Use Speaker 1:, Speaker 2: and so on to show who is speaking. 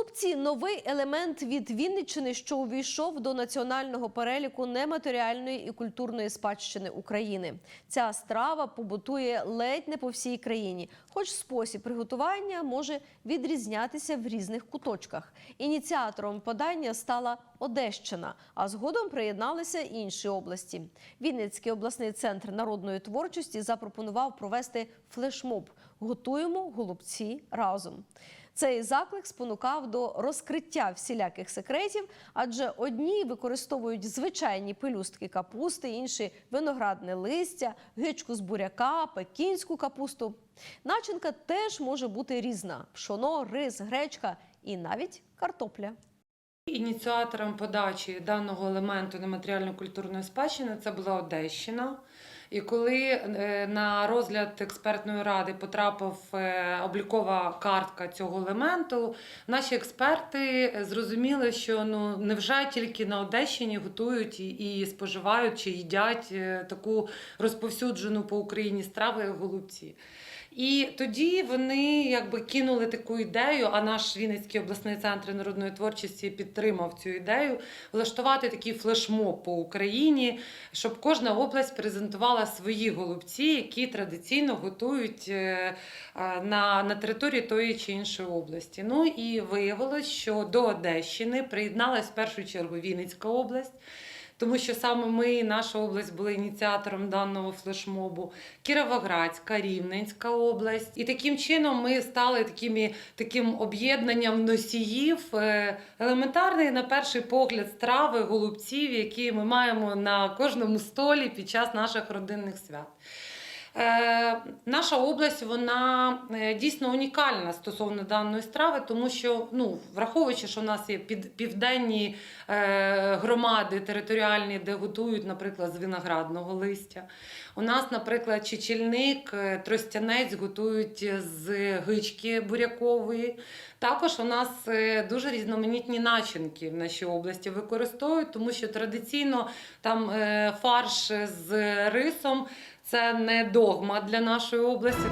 Speaker 1: Голубці новий елемент від Вінниччини, що увійшов до національного переліку нематеріальної і культурної спадщини України. Ця страва побутує ледь не по всій країні, хоч спосіб приготування може відрізнятися в різних куточках. Ініціатором подання стала Одещина, а згодом приєдналися інші області. Вінницький обласний центр народної творчості запропонував провести флешмоб Готуємо голубці разом. Цей заклик спонукав до розкриття всіляких секретів, адже одні використовують звичайні пелюстки капусти, інші виноградне листя, гичку з буряка, пекінську капусту. Начинка теж може бути різна: пшоно, рис, гречка і навіть картопля.
Speaker 2: Ініціатором подачі даного елементу нематеріально-культурної спадщини це була Одещина. І коли е, на розгляд експертної ради потрапив е, облікова картка цього елементу, наші експерти зрозуміли, що ну невже тільки на Одещині готують і, споживають чи їдять е, таку розповсюджену по Україні страву, як голубці. І тоді вони якби кинули таку ідею, а наш Вінницький обласний центр народної творчості підтримав цю ідею влаштувати такий флешмоб по Україні, щоб кожна область презентувала свої голубці, які традиційно готують е, на, на території тої чи іншої області. Ну і виявилось, що до Одещини приєдналась в першу чергу Вінницька область. Тому що саме ми, наша область, були ініціатором даного флешмобу, Кіровоградська, Рівненська область. І таким чином ми стали такими, таким об'єднанням носіїв елементарний, елементарної, на перший погляд, страви, голубців, які ми маємо на кожному столі під час наших родинних свят. Е, наша область вона е, дійсно унікальна стосовно даної страви, тому що, ну, враховуючи, що в нас є південні е, громади територіальні, де готують, наприклад, з виноградного листя. У нас, наприклад, чечільник, тростянець готують з гички бурякової. Також у нас дуже різноманітні начинки в нашій області використовують, тому що традиційно там фарш з рисом це не догма для нашої області.